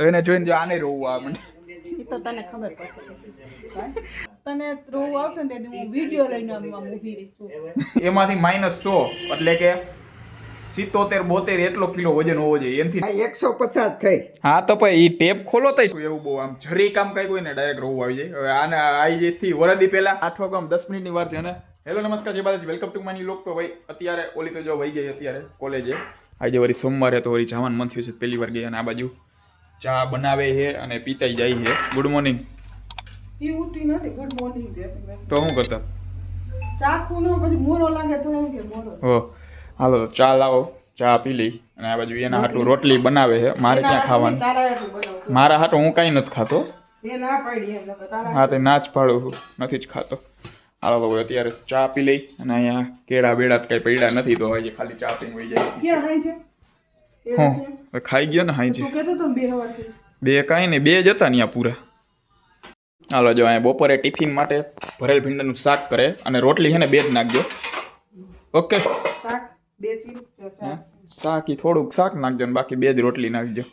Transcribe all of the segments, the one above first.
તો એને જોઈને જો આને રોવું આવે મને. તો તને ખબર પડશે. તને રોવું આવશે ને હું વીડિયો લઈને ઊભી રહી છું. એમાંથી માઇનસ સો એટલે કે સિત્તોતેર બોતેર એટલો કિલો વજન હોવો જોઈએ. એનાથી એકસો પચાસ થઈ. હા તો પછી એ ટેપ ખોલો તો એવું બહુ આમ જરી કામ કઈ કોઈ ને ડાયરેક્ટ રોવું આવી જાય. હવે આને આવી જેથી વરદી પહેલા. આઠ કામ દસ મિનિટની વાર છે ને. હેલો નમસ્કાર જે બાલાજી. વેલકમ ટુ માની લોક તો ભાઈ અત્યારે ઓલી તો જો વહી ગઈ અત્યારે કોલેજે આજે વળી સોમવારે તો વળી જવાનું મન થયું છે પહેલી વાર ગઈ અને આ બાજુ ચા બનાવે છે અને પીતાઈ જાય છે. ગુડ મોર્નિંગ એ ઉઠી નથી. ગુડ મોર્નિંગ જય શ્રી કૃષ્ણ. તો શું કરતા? ચા નો પછી મોરો લાગે તો એમ કે મોરો. હો હાલો ચા લાવો. ચા પી લઈ. અને આ બાજુ એના હાટું રોટલી. બનાવે છે. મારે ક્યાં ખાવાનું? મારા હાટું હું કાંઈ નથી ખાતો. હા તે ના જ પાડું નથી જ ખાતો. હાલો હવે અત્યારે ચા પી લઈ. અને અહીંયા કેળા બેડા કઈ પડ્યા નથી તો હોય ખાલી ચા પીને હોય જાય હું હવે ખાઈ ગયો ને હાઈ ને બે કાંઈ નહીં બે જ હતા અહીંયા પૂરા. હાલો જો અહીંયા બપોરે ટિફિન માટે ભરેલ ભીંડાનું શાક કરે અને રોટલી છે ને બે જ નાખજો. ઓકે? શાક બે ચીર શાક ઈ થોડુંક શાક નાખજો ને બાકી બે જ રોટલી નાખજો.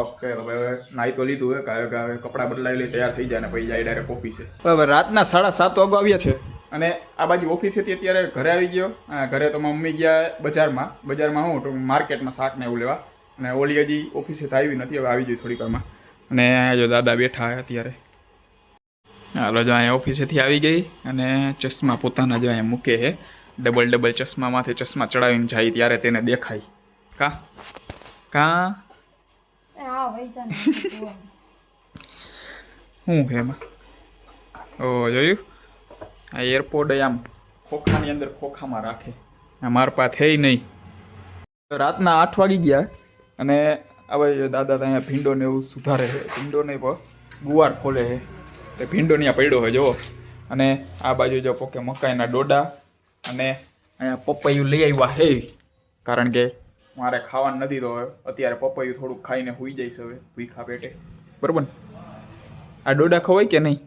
ઓકે હવે નાઈ તો લીધું હે કાવે કાવે કપડાં બદલાવી લઈ તૈયાર થઈ જાય ને પછી જાય ડાયરેક્ટ ઓફિસે હવે રાતના સાડા સાત વાગો આવ્યા છે. અને આ બાજુ ઓફિસ હતી અત્યારે ઘરે આવી ગયો. ઘરે તો મમ્મી ગયા બજારમાં. બજારમાં હું તો માર્કેટમાં શાક ને એવું લેવા. અને ઓલી હજી ઓફિસે તો આવી નથી હવે આવી ગઈ થોડીક વારમાં. અને જો દાદા બેઠા અત્યારે. હાલો જો અહીંયા ઓફિસેથી આવી ગઈ અને ચશ્મા પોતાના જો અહીંયા મૂકે છે. ડબલ ડબલ ચશ્મામાંથી ચશ્મા ચડાવીને જાય ત્યારે તેને દેખાય. કા? કા? શું છે એમાં? ઓ જોયું? આ એરપોર્ટ આમ ખોખાની અંદર ખોખામાં રાખે. માર પા થઈ નહીં. રાતના આઠ વાગી ગયા અને હવે દાદા તો અહીંયા ભીંડોને એવું સુધારે છે. ભીંડોને પણ ગુવાર ખોલે છે. તે ભીંડો ત્યાં પડ્યો હોય જુઓ. અને આ બાજુ જો પોકે મકાઈના ડોડા અને અહીંયા પપૈયું લઈ આવ્યા હે કારણ કે મારે ખાવાનું નથી તો અત્યારે પપૈયું થોડુંક ખાઈને હુઈ જઈશ હવે ભૂખા પેટે. બરાબર આ ડોડા ખવાય કે નહીં.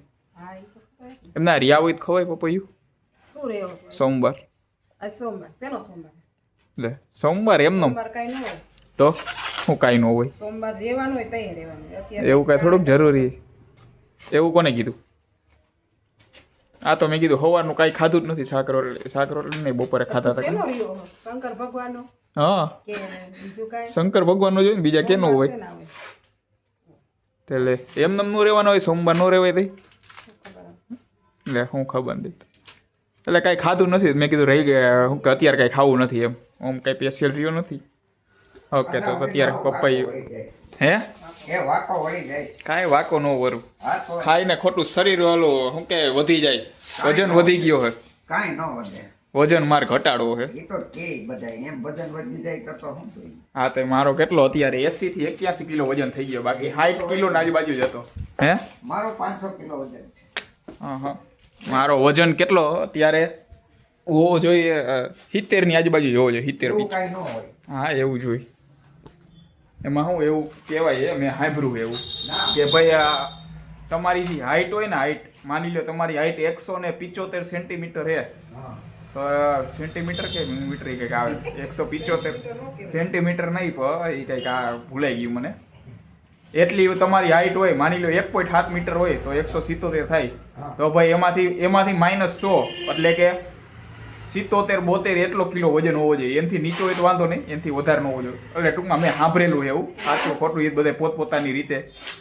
એમના રિયા હોય ખવાય પપૈયું શું રહ્યો સોમવાર. આજ સોમવાર. શેનો સોમવાર? એટલે સોમવાર એમનો. સોમવાર કાંઈ ન હોય. તો શું કાંઈ ન હોય. સોમવાર રહેવાનું હોય તઈ રહેવાનું અત્યારે એવું કાંઈ થોડુંક જરૂરી એવું કોને કીધું? આ તો મેં કીધું સવારનું કાંઈ ખાધું જ નથી શાક રોટલી શાક રોટલી નહીં બપોરે ખાતા હતા શંકર ભગવાનનો? હા. શંકર ભગવાનનો જોઈએ ને બીજા કેનો હોય? એટલે એમ નમનું રહેવાનો હોય સોમવાર નો રહેવાય તઈ? એટલે હું ખબર નથી એટલે કાંઈ ખાધું નથી. મેં કીધું રહી ગયા. હું કે અત્યારે કાંઈ ખાવું નથી એમ. આમ કાંઈ સ્પેશિયલ રહ્યો નથી. ઓકે તો અત્યારે પપ્પાઈ હે? કાંઈ વાકો ન વરું. ખાઈને ખોટું શરીર વાળું શું કે વધી જાય. વજન વધી ગયો હે. કાંઈ ન વધે. વજન માર ઘટાડવો હે. એ તો કે બધા એમ વજન વધી જાય તો તો શું જોઈએ હા તે મારો કેટલો અત્યારે એસી થી એક્યાસી કિલો વજન થઈ ગયો. બાકી સાઠ કિલો ના આજુબાજુ જ હતો. હે? મારો પાંચસો કિલો વજન છે. હા હા મારો વજન કેટલો અત્યારે? હોવો જોઈએ સિત્તેરની આજુબાજુ હોવો જોઈએ સિત્તેર હા એવું જોઈએ એમાં શું એવું કહેવાય એ મેં સાંભળ્યું એવું. કે ભાઈ આ તમારી જે હાઈટ હોય ને હાઈટ માની લો તમારી હાઈટ એકસો ને પિચોતેર સેન્ટીમીટર હે. તો સેન્ટીમીટર કે મીટર કંઈક આવે? એકસો પિચોતેર સેન્ટીમીટર નહીં પણ એ કંઈક આ ભૂલાઈ ગયું મને. એટલી તમારી હાઈટ હોય માની લો એક પોઈન્ટ સાત મીટર હોય તો એકસો સિત્તોતેર થાય. તો ભાઈ એમાંથી એમાંથી માઇનસ સો એટલે કે સિત્તોતેર બોતેર એટલો કિલો વજન હોવો જોઈએ. એનાથી નીચો હોય તો વાંધો નહીં એનાથી વધારે ન હોવો જોઈએ. એટલે ટૂંકમાં મેં સાંભળેલું છે એવું. સાચું ખોટું એ બધે પોતપોતાની રીતે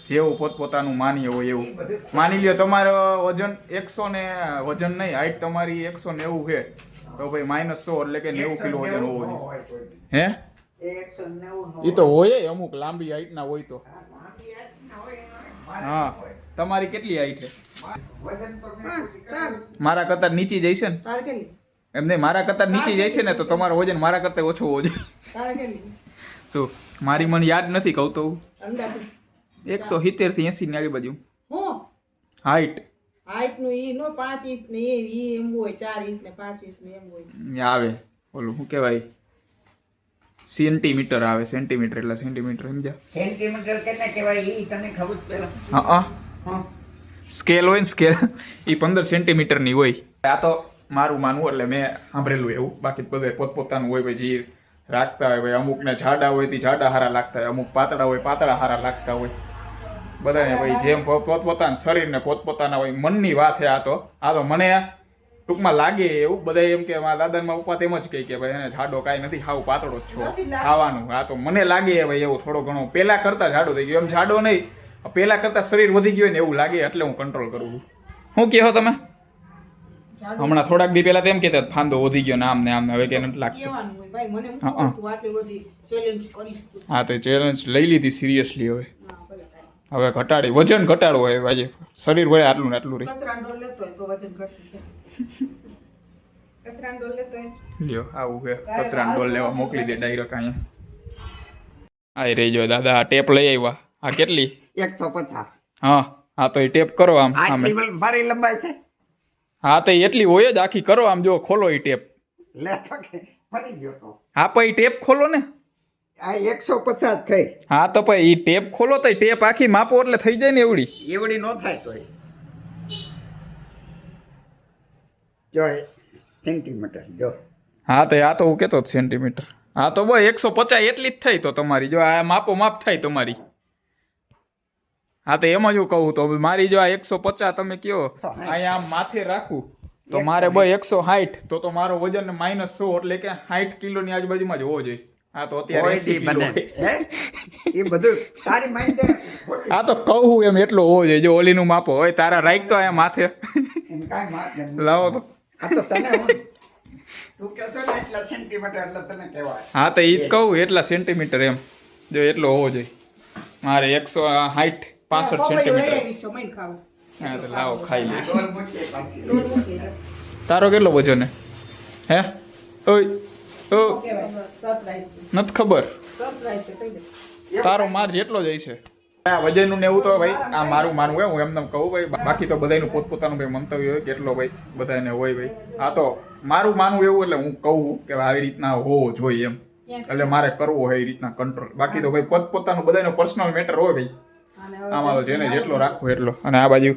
જેવું પોતપોતાનું માનીએ હોય એવું. માની લ્યો તમારો વજન એકસો ને વજન નહીં હાઈટ તમારી એકસો નેવું છે. તો ભાઈ માઇનસ સો એટલે કે નેવું કિલો વજન હોવો જોઈએ. હે? એ તો હોય. અમુક લાંબી હાઈટના હોય તો હા, લાંબી હાથના હોય એનો હોય. મારે હા. તમારી કેટલી હાઈટ છે? મારે કરતાં નીચી જઈશે ને? એમ નહીં એમને મારા કરતાં નીચી જઈશે ને તો તમારો વજન મારા કરતા ઓછો હોવો જોઈએ. શું મારી મને યાદ નથી કહું તો એકસો સિત્તેરથી એસી ની આજુબાજુ. હું? હાઈટ. હાઈટનું ઈ નો પાંચ ઇંચ ને એ એમ હોય ચાર ઇંચ ને પાંચ ઇંચ ને એમ હોય. આવે. ઓલું શું કહેવાય? સેન્ટીમીટર આવે સેન્ટીમીટર એટલે સેન્ટીમીટર સમજ્યા? સેન્ટીમીટર કેટલા કહેવાય એ તને ખબર પેલા હા હા. સ્કેલ હોય ને સ્કેલ એ પંદર સેન્ટીમીટરની હોય. આ તો મારું માનવું એટલે મેં સાંભળેલું એવું. બાકી બધે પોતપોતાનું હોય ભાઈ જે રાખતા હોય ભાઈ અમુકને જાડા હોય તે જાડા હારા લાગતા હોય અમુક પાતળા હોય પાતળા હારા લાગતા હોય. બધાને ભાઈ જેમ પોતપોતાના શરીરને પોતપોતાના હોય મનની વાત છે આ તો. આ તો મને ટૂંકમાં લાગે એવું બધા એમ કે મારા દાદામાં ઉપા તેમ જ કહે કે ભાઈ એને જાડો કાંઈ નથી હાવ પાતળો જ છો ખાવાનું. આ તો મને લાગે ભાઈ એવું થોડો ઘણો પહેલાં કરતાં જાડો થઈ ગયો. એમ જાડો નહીં પહેલાં કરતાં શરીર વધી ગયું હોય ને એવું લાગે એટલે હું કંટ્રોલ કરું છું. શું કહો તમે? હમણાં થોડાક દી પહેલા તેમ કહેતા ફાંદો વધી ગયો ને આમ ને આમ હવે કે નથી લાગતું. હું તું ચેલેન્જ કરીશ તું. હા તો ચેલેન્જ લઈ લીધી સિરિયસલી હવે. હવે ઘટાડી વજન ઘટાડવું હોય આજે. શરીર વળે આટલું ને આટલું રહી. લ્યો આવું છે. કચરાનો ડોલ લેવા મોકલી દે ડાયરેક્ટ અહીંયા. આ રહી જો દાદા આ ટેપ લઈ આવ્યા. આ કેટલી? એકસો પચાસ. હા હા તો એ ટેપ કરો આમ લંબાઈ છે. હા તો એટલી હોય જ આખી કરો આમ જો ખોલો એ ટેપ. લે તો કે ફરી ગયો તો. હા પછી ટેપ ખોલો ને. આ એકસો પચાસ થઈ. હા તો પછી એ ટેપ ખોલો તો ટેપ આખી માપો એટલે થઈ જાય ને એવડી. એવડી ન થાય તો જો સેન્ટીમીટર જો. હા તો આ તો હું કહેતો સેન્ટીમીટર હા તો બસ એકસો પચાસ એટલી જ થઈ તો તમારી. જો આ માપો માપ થાય તમારી. હા તો એમ જ હું કહું તો મારી જો આ એકસો પચાસ તમે કયો અહીંયા આમ માથે રાખું. તો મારે બસ એકસો સાઠ તો તો મારો વજન માઇનસ સો એટલે કે સાઠ કિલોની આજુબાજુમાં જ હોવો જોઈએ. હા તો અત્યારે કોઈ 80 દી કિલો બને. હે? એ બધું તારી માઇન્ડ હા તો કહું એમ એટલો હોવો જોઈએ જો ઓલીનું માપો હોય તારા તો માથે. એમ નથી. લાવો તો. આ તો તને તું કહેશો ને એટલા સેન્ટીમીટર એટલે તને કહેવાય. હા તો એ જ. કહું એટલા સેન્ટીમીટર એમ. જો એટલો હોવો જોઈએ. મારે એકસો સાઠ પાસઠ સેન્ટીમીટર આવી છો, મને ખાવું. હા તો લાવો ખાઈ લે. તારો કેટલો વજન ને હે? ઓય. ઓ શું કહેવાય? સરપ્રાઈઝ છે. નથી ખબર. સરપ્રાઈઝ છે, કહી દે. તારો માર જેટલો જ છે. આ વજનનું ને એવું તો ભાઈ આ મારું માનવું હોય હું એમને એમ કહું ભાઈ બાકી તો બધાનું પોતપોતાનું ભાઈ મંતવ્ય હોય કેટલો ભાઈ બધાને હોય ભાઈ. આ તો મારું માનવું એવું એટલે હું કહું કે આવી રીતના હોવો જોઈએ એમ. એટલે મારે કરવો હોય એ રીતના કંટ્રોલ બાકી તો ભાઈ પોતપોતાનું બધાનો પર્સનલ મેટર હોય ભાઈ. આમાં તો જેને જેટલો રાખવો એટલો. અને આ બાજુ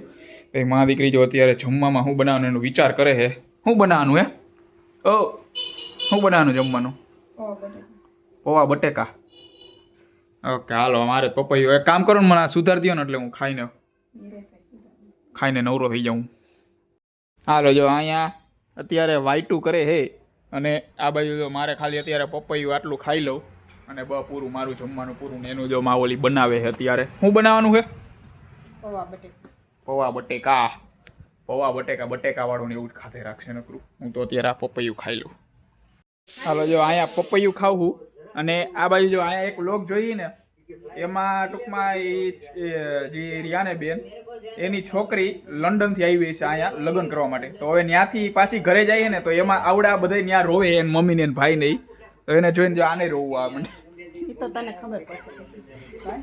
ભાઈ મા દીકરી જો અત્યારે જમવામાં શું બનાવવાનું એનો વિચાર કરે છે. શું બનાવવાનું હે? ઓ શું બનાવવાનું જમવાનું? પૌવા બટેકા. ઓકે હાલો મારે પપૈયું. એક કામ કરો ને મને સુધાર દો ને એટલે હું ખાઈને. ખાઈને નવરો થઈ જાઉં. હાલો જો અહીંયા અત્યારે વાઈટું કરે હે અને આ બાજુ જો મારે ખાલી અત્યારે પપૈયું આટલું ખાઈ લઉં અને બ પૂરું મારું જમવાનું પૂરું ને એનું જો માવોલી બનાવે છે અત્યારે. શું બનાવવાનું છે? પૌવા બટેકા. પૌવા બટેકા. પૌવા બટેકા બટેકા વાળું ને એવું જ ખાતે રાખશે નકરું. હું તો અત્યારે આ પપૈયું ખાઈ લઉં. હાલો જો અહીંયા પપૈયું ખાવું અને આ બાજુ જો અહીંયા એક લોક જોઈએ ને એમાં ટૂંકમાં એ જે રિયાને બેન એની છોકરી લંડનથી આવી છે અહીંયા લગ્ન કરવા માટે. તો હવે ત્યાંથી પાછી ઘરે જઈએ ને તો એમાં આવડા બધા ત્યાં રોવે એને મમ્મીને એને ભાઈ નહીં તો એને જોઈને જો આને રોવું આવે મને. તો તને ખબર પડશે.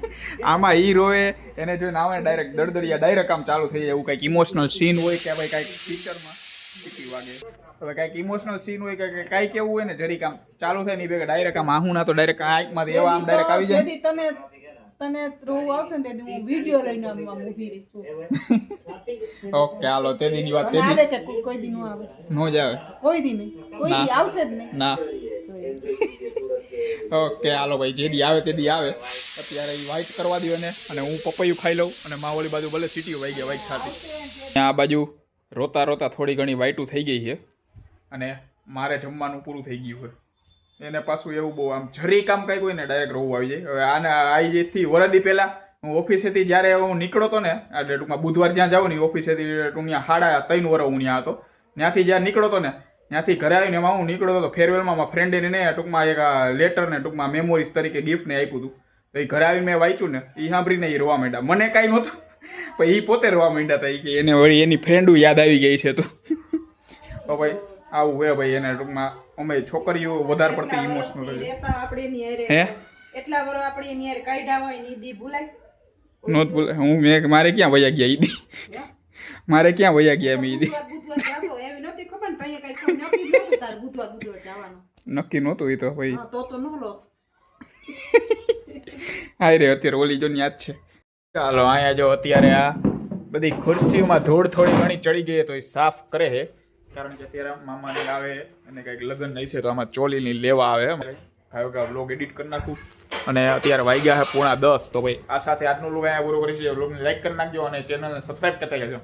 આમાં ઈ રોવે એને જોઈને આવે ડાયરેક્ટ દડદડિયા ડાયરેક્ટ આમ ચાલુ થઈ જાય એવું કંઈક ઇમોશનલ સીન હોય કે ભાઈ કાંઈક પિક્ચરમાં હવે કાંઈક ઇમોશનલ સીન હોય કે કાંઈક એવું હોય ને જરીક આમ ચાલુ થાય ને ભેગા ડાયરેક્ટ આમ આહું ના તો ડાયરેક્ટ આંખમાંથી એવા આમ ડાયરેક્ટ આવી જાય. તને તને રોવું આવશે ને તેથી હું વીડિયો લઈને આમ આમ ઊભી રહી છું. ઓકે હાલો તે દીની વાત તે આવે કે કોઈ- દી નો આવે. નો જ આવે. કોઈ દી નહીં. કોઈ. દી આવશે જ નહીં. ના. ઓકે હાલો ભાઈ જે દી આવે તે દી આવે. અત્યારે એ વાઇટ કરવા દો ને અને હું પપૈયું ખાઈ લઉં અને માવોલી બાજુ ભલે સીટીઓ વાઈ ગયા વાઇટ ખાતી. આ બાજુ રોતા રોતા થોડી ઘણી વાઈટું થઈ ગઈ છે. અને મારે જમવાનું પૂરું થઈ ગયું હોય. એને પાછું એવું બહુ આમ જરી કામ કાંઈક હોય ને ડાયરેક્ટ રોવું આવી જાય. હવે આને આવી જેથી વરદી પહેલાં હું ઓફિસેથી જ્યારે હું નીકળો હતો ને એટલે ટૂંકમાં બુધવાર જ્યાં જાઉં ને ઓફિસેથી ટૂંકિયા હાડા ત્રણ વર હું ત્યાં હતો. ત્યાંથી જ્યાં નીકળો હતો ને, ત્યાંથી ઘરે આવીને એમાં હું નીકળતો હતો ફેરવેલમાં મારા ફ્રેન્ડે ને ટૂંકમાં એક લેટર ને ટૂંકમાં મેમોરીઝ તરીકે ગિફ્ટ ને આપ્યું હતું. તો એ ઘરે આવીને મેં વાંચ્યું ને એ સાંભળીને એ રોવા માંડ્યા. મને કાંઈ નહોતું, પણ એ પોતે રોવા માંડ્યા હતા કે એને વળી એની ફ્રેન્ડું યાદ આવી ગઈ છે તો ભાઈ આવું હોય ભાઈ એને ટૂંકમાં અમે છોકરીઓ વધારે પડતી ઇમોશનલ હે? એટલા વરો આપણે એની કાઢ્યા હોયની દી ભૂલાય. નોત બોલે હું મેં મારે ક્યાં વયા ગયા ઈ દી મારે ક્યાં વયા ગયા મેં ઈ દી નક્કી નહોતું એ તો ભાઈ. હા રે અત્યારે ઓલી જો યાદ છે. ચાલો અહીંયા જો અત્યારે આ બધી ખુરશીઓમાં ધૂળ થોડી ઘણી ચડી ગઈ તો એ સાફ કરે છે કારણ કે અત્યારે મામાની આવે અને કંઈક લગ્ન નહીં છે, તો આમાં ચોલીની લેવા આવે. ખાયો કે વ્લોગ એડિટ કરી નાખું. અને અત્યારે વાગ્યા છે પોણા દસ, તો ભાઈ આ સાથે આજનો લોગ અહીંયા પૂરો કરીશું. વ્લોગને લાઈક કરી નાખજો અને ચેનલને સબસ્ક્રાઈબ કરતા જજો